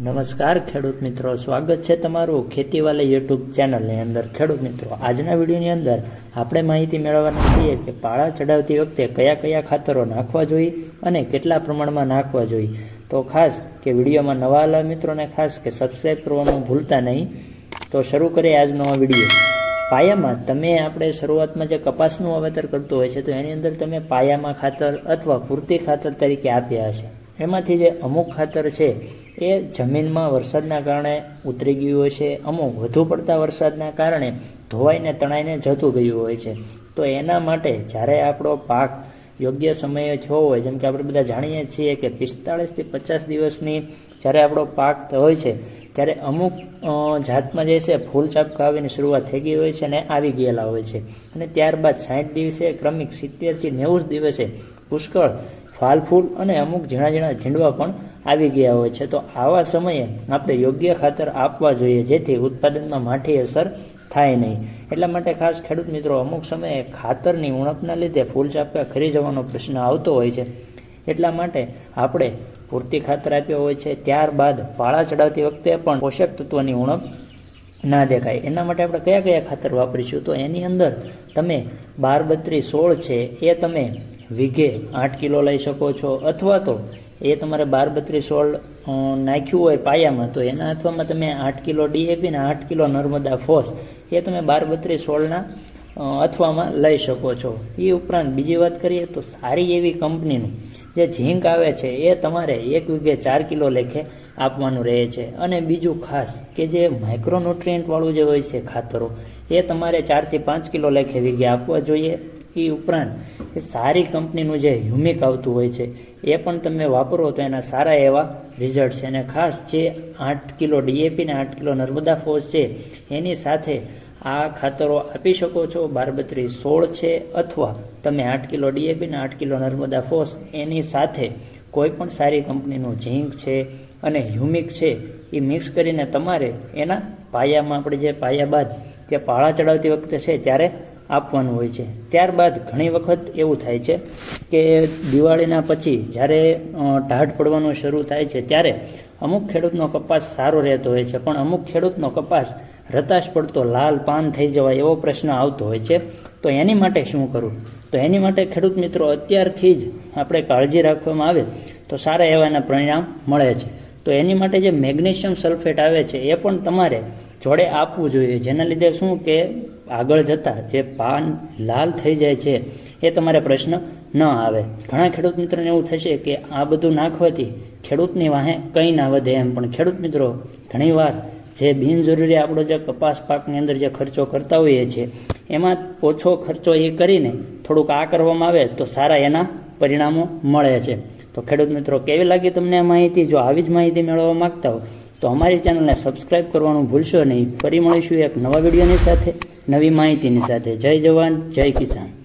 નમસ્કાર ખેડૂત મિત્રો, સ્વાગત છે તમારું ખેતીવાલા યુટ્યુબ ચેનલની અંદર. ખેડૂત મિત્રો, આજના વિડીયોની અંદર આપણે માહિતી મેળવવાના છીએ કે પાળા ચડાવતી વખતે કયા કયા ખાતરો નાખવા જોઈએ અને કેટલા પ્રમાણમાં નાખવા જોઈએ. તો ખાસ કે વિડીયોમાં નવા આલા મિત્રોને ખાસ કે સબસ્ક્રાઈબ કરવાનું ભૂલતા નહીં. તો શરૂ કરીએ આજનો આ વીડિયો. પાયામાં તમે આપણે શરૂઆતમાં જે કપાસનું વાવેતર કરતું હોય છે, તો એની અંદર તમે પાયામાં ખાતર અથવા પૂરતી ખાતર તરીકે આપ્યા હશે. એમાંથી જે અમુક ખાતર છે એ જમીનમાં વરસાદના કારણે ઉતરી ગયું હોય છે, અમુક વધુ પડતા વરસાદના કારણે ધોવાઈને તણાઈને જતું ગયું હોય છે. તો એના માટે જ્યારે આપણો પાક યોગ્ય સમયે થયો હોય, જેમ કે આપણે બધા જાણીએ છીએ કે પિસ્તાળીસથી પચાસ દિવસની જ્યારે આપણો પાક હોય છે, ત્યારે અમુક જાતમાં જે છે ફૂલ ચાપકા આવીને શરૂઆત થઈ ગઈ હોય છે અને આવી ગયેલા હોય છે. અને ત્યારબાદ સાઠ દિવસે, ક્રમિક સિત્તેરથી નેવું દિવસે પુષ્કળ ફાલ ફૂલ અને અમુક ઝીણા ઝીણા ઝીંડવા પણ આવી ગયા હોય છે. તો આવા સમયે આપણે યોગ્ય ખાતર આપવા જોઈએ, જેથી ઉત્પાદનમાં માઠી અસર થાય નહીં. એટલા માટે ખાસ ખેડૂત મિત્રો, અમુક સમયે ખાતરની ઉણપના લીધે ફૂલ ચાપકા ખરી જવાનો પ્રશ્ન આવતો હોય છે. એટલા માટે આપણે પૂરતી ખાતર આપ્યો હોય છે. ત્યારબાદ પાળા ચડાવતી વખતે પણ પોષક તત્વોની ઉણપ ના દેખાય. એના માટે આપણે કયા કયા ખાતર વાપરીશું? તો એની અંદર તમે બાર બત્રીસ સોળ છે, એ તમે વીઘે આઠ કિલો લઈ શકો છો. અથવા તો એ તમારે બાર બત્રીસ સોળ નાખ્યું હોય પાયામાં, તો એના અથવામાં તમે આઠ કિલો ડીએપી ને આઠ કિલો નર્મદા ફોસ, એ તમે બાર બત્રીસ સોળના અથવામાં લઈ શકો છો. એ ઉપરાંત બીજી વાત કરીએ તો સારી એવી કંપનીનું જે ઝીંક આવે છે, એ તમારે એક વીઘે ચાર કિલો લેખે આપવાનું રહે છે. અને બીજું ખાસ કે જે માઇક્રોન્યુટ્રિયન્ટવાળું જે હોય છે ખાતરો, એ તમારે ચારથી પાંચ કિલો લેખે વીઘે આપવા જોઈએ. એ ઉપરાંત એ સારી કંપનીનું જે હ્યુમિક આવતું હોય છે, એ પણ તમે વાપરો તો એના સારા એવા રિઝલ્ટ છે. અને ખાસ જે આઠ કિલો ડીએપી ને આઠ કિલો નર્મદા ફોસ છે, એની સાથે આ ખાતરો આપી શકો છો. બારબત્રી સોળ છે, અથવા તમે આઠ કિલો ડીએપી ને આઠ કિલો નર્મદા ફોસ, એની સાથે કોઈ પણ સારી કંપનીનું ઝીંક છે અને હ્યુમિક છે, એ મિક્સ કરીને તમારે એના પાયામાં આપણે જે પાયા બાદ કે પાળા ચડાવતી વખતે છે ત્યારે આપવાનું હોય છે. ત્યારબાદ ઘણી વખત એવું થાય છે કે દિવાળીના પછી જ્યારે ઢાઢ પડવાનું શરૂ થાય છે ત્યારે અમુક ખેડૂતનો કપાસ સારો રહેતો હોય છે, પણ અમુક ખેડૂતનો કપાસ રતાશ પડતો લાલ પાન થઈ જવાય એવો પ્રશ્ન આવતો હોય છે, તો એની માટે શું કરવું તો એની માટે ખેડૂત મિત્રો અત્યારથી જ આપણે કાળજી રાખવામાં આવે તો સારા એવાના પરિણામ મળે છે. તો એની માટે જે મેગ્નેશિયમ સલ્ફેટ આવે છે, એ પણ તમારે જોડે આપવું જોઈએ. જેના લીધે શું કે આગળ જતાં જે પાન લાલ થઈ જાય છે, એ તમારે પ્રશ્ન ન આવે. ઘણા ખેડૂત મિત્રોને એવું થશે કે આ બધું નાખવાથી ખેડૂતની વાહે કંઈ ના વધે એમ. પણ ખેડૂત મિત્રો ઘણીવાર જે બિનજરૂરી આપણો જે કપાસ પાકની અંદર જે ખર્ચો કરતા હોઈએ છીએ, એમાં ઓછો ખર્ચો એ કરીને થોડુંક આ કરવામાં આવે તો સારા એના પરિણામો મળે છે. તો ખેડૂત મિત્રો, કેવી લાગી તમને આ માહિતી? જો આવી જ માહિતી મેળવવા માંગતા હો, તો અમારી ચેનલને સબસ્ક્રાઈબ કરવાનું ભૂલશો નહીં. ફરી મળીશું એક નવા વિડીયોની સાથે, નવી માહિતીની સાથે. જય જવાન, જય કિસાન.